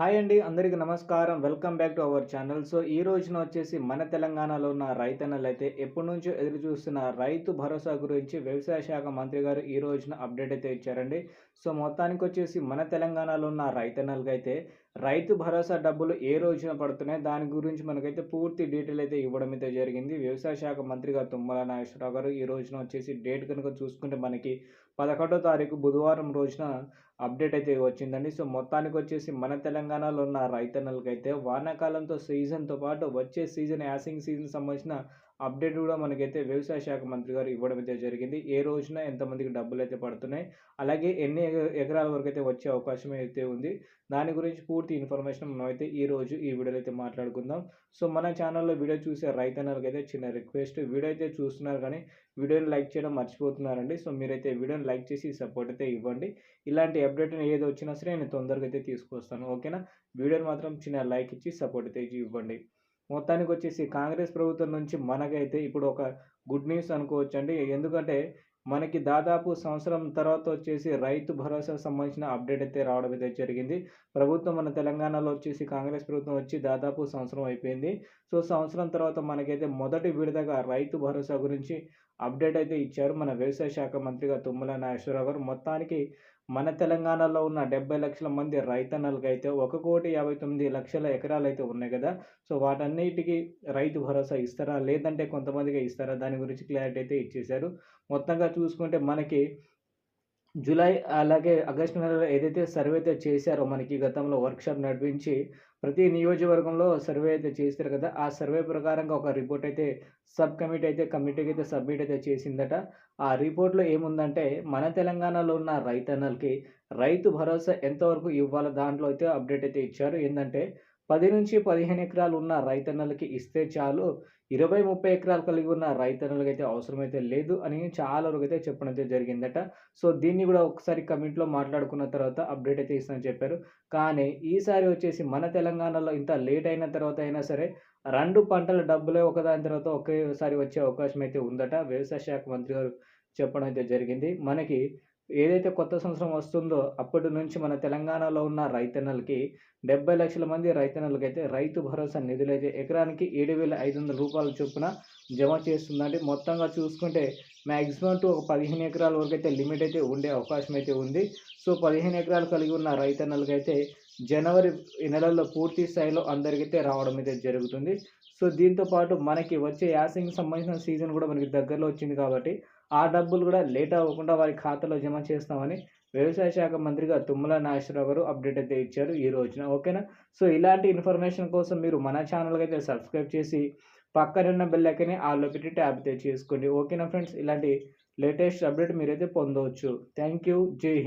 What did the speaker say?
Hi అండి అందరికీ నమస్కారం. Welcome back to our channel. So ఈ రోజున వచ్చేసి మన తెలంగాణలో ఉన్న రైతన్నలు అయితే ఎప్పటి నుంచో ఎదురు చూస్తున్న రైతు భరోసా గురించి వ్యవసాయ శాఖ మంత్రి గారు ఈ రోజున అప్డేట్ అయితే ఇచ్చారండి. సో మొత్తానికి వచ్చేసి మన తెలంగాణలో ఉన్న రైతన్నలకైతే రైతు భరోసా డబ్బులు ఏ రోజున పడుతున్నాయి? దాని గురించి మనకైతే పూర్తి డీటెయిల్ అయితే ఇవ్వడం అయితే జరిగింది. వ్యవసాయ శాఖ మంత్రిగా తుమ్మల నాగేశ్వరరావు గారు ఈ రోజున వచ్చేసి డేట్ కనుక చూసుకుంటే మనకి పదకొండో తారీఖు బుధవారం రోజున అప్డేట్ అయితే వచ్చిందండి. సో మొత్తానికి వచ్చేసి మన తెలంగాణలో ఉన్న రైతన్నలకైతే వానాకాలంతో సీజన్తో పాటు వచ్చే సీజన్ యాసింగ్ సీజన్ సంబంధించిన అప్డేట్ కూడా మనకైతే వ్యవసాయ శాఖ మంత్రి గారు ఇవ్వడం అయితే జరిగింది. ఏ రోజున ఎంతమందికి డబ్బులు అయితే పడుతున్నాయి అలాగే ఎన్ని ఎకరాల వరకు అయితే వచ్చే అవకాశం అయితే ఉంది. దాని గురించి పూర్తి ఇన్ఫర్మేషన్ మనం అయితే ఈ రోజు ఈ వీడియోలో అయితే మాట్లాడుకుందాం. సో మన ఛానల్లో వీడియో చూసే రైతన్నలకైతే చిన్న రిక్వెస్ట్. వీడియో అయితే చూస్తున్నారు కానీ వీడియోని లైక్ చేయడం మర్చిపోతున్నారండి. సో మీరైతే వీడియోని లైక్ చేసి సపోర్ట్ అయితే ఇవ్వండి. ఇలాంటి అప్డేట్ ఏది వచ్చినా సరే నేను తొందరగా అయితే తీసుకొస్తాను. ఓకేనా? వీడియోని మాత్రం చిన్న లైక్ ఇచ్చి సపోర్ట్ అయితే ఇవ్వండి. మొత్తానికి వచ్చేసి కాంగ్రెస్ ప్రభుత్వం నుంచి మనకైతే ఇప్పుడు ఒక గుడ్ న్యూస్ అనుకోవచ్చు అండి ఎందుకంటే మనకి దాదాపు సంవత్సరం తర్వాత వచ్చేసి రైతు భరోసా సంబంధించిన అప్డేట్ అయితే రావడం అయితే జరిగింది. ప్రభుత్వం మన తెలంగాణలో వచ్చేసి కాంగ్రెస్ ప్రభుత్వం వచ్చి దాదాపు సంవత్సరం అయిపోయింది. సో సంవత్సరం తర్వాత మనకైతే మొదటి విడతగా రైతు భరోసా గురించి అప్డేట్ అయితే ఇచ్చారు మన వ్యవసాయ శాఖ మంత్రిగా తుమ్మల నాగేశ్వరరావు గారు. మొత్తానికి మన తెలంగాణలో ఉన్న డెబ్బై లక్షల మంది రైతన్నలకు అయితే ఒక కోటి యాభై తొమ్మిది లక్షల ఎకరాలు అయితే ఉన్నాయి కదా. సో వాటన్నిటికీ రైతు భరోసా ఇస్తారా? లేదంటే కొంతమందికి ఇస్తారా? దాని గురించి క్లారిటీ అయితే ఇచ్చేశారు. మొత్తంగా చూసుకుంటే మనకి జూలై అలాగే ఆగస్టు నెలలో ఏదైతే సర్వే అయితే చేశారో మనకి గతంలో వర్క్షాప్ నడిపించి ప్రతి నియోజకవర్గంలో సర్వే అయితే చేస్తారు కదా. ఆ సర్వే ప్రకారంగా ఒక రిపోర్ట్ అయితే సబ్ కమిటీ అయితే కమిటీకి అయితే సబ్మిట్ అయితే చేసిందట. ఆ రిపోర్ట్లో ఏముందంటే మన తెలంగాణలో ఉన్న రైతన్నలకి రైతు భరోసా ఎంతవరకు ఇవ్వాలో దాంట్లో అయితే అప్డేట్ అయితే ఇచ్చారు. ఏంటంటే పది నుంచి పదిహేను ఎకరాలు ఉన్న రైతన్నలకి ఇస్తే చాలు. ఇరవై ముప్పై ఎకరాలు కలిగి ఉన్న రైతన్నలకి అయితే అవసరమైతే లేదు అని చాలా వరకు అయితే చెప్పడం అయితే జరిగిందట. సో దీన్ని కూడా ఒకసారి కమిటీలో మాట్లాడుకున్న తర్వాత అప్డేట్ అయితే ఇస్తానని చెప్పారు. కానీ ఈసారి వచ్చేసి మన తెలంగాణలో ఇంత లేట్ అయిన తర్వాత అయినా సరే రెండు పంటల డబ్బులే ఒకదాని తర్వాత ఒకేసారి వచ్చే అవకాశం అయితే ఉందట. వ్యవసాయ శాఖ మంత్రి గారు చెప్పడం అయితే జరిగింది. మనకి ఏదైతే కొత్త సంవత్సరం వస్తుందో అప్పటి నుంచి మన తెలంగాణలో ఉన్న రైతన్నలకి డెబ్బై లక్షల మంది రైతన్నలకైతే రైతు భరోసా నిధులు అయితే ఎకరానికి ఏడు వేల ఐదు వందల రూపాయల చొప్పున జమ చేస్తుందంటే మొత్తంగా చూసుకుంటే మ్యాక్సిమం టు ఒక పదిహేను ఎకరాల వరకు అయితే లిమిట్ అయితే ఉండే అవకాశం అయితే ఉంది. సో పదిహేను ఎకరాలు కలిగి ఉన్న రైతన్నలకైతే జనవరి నెలల్లో పూర్తి స్థాయిలో అందరికైతే రావడం అయితే జరుగుతుంది. సో దీంతో పాటు మనకి వచ్చే యాసింగ్కి సంబంధించిన సీజన్ కూడా మనకి దగ్గరలో వచ్చింది కాబట్టి ఆ డబ్బులు కూడా లేట్ అవ్వకుండా వారి ఖాతాలో జమ చేస్తామని వ్యవసాయ శాఖ మంత్రిగా తుమ్మల నాగేశ్వరరావు గారు అప్డేట్ అయితే ఇచ్చారు ఈ రోజున. ఓకేనా? సో ఇలాంటి ఇన్ఫర్మేషన్ కోసం మీరు మన ఛానల్కి అయితే సబ్స్క్రైబ్ చేసి పక్కనున్న బెల్ ఐకని ఆల్లో పెట్టి ట్యాప్ అయితే చేసుకోండి ఓకేనా ఫ్రెండ్స్? ఇలాంటి లేటెస్ట్ అప్డేట్ మీరైతే పొందవచ్చు. Thank you. జై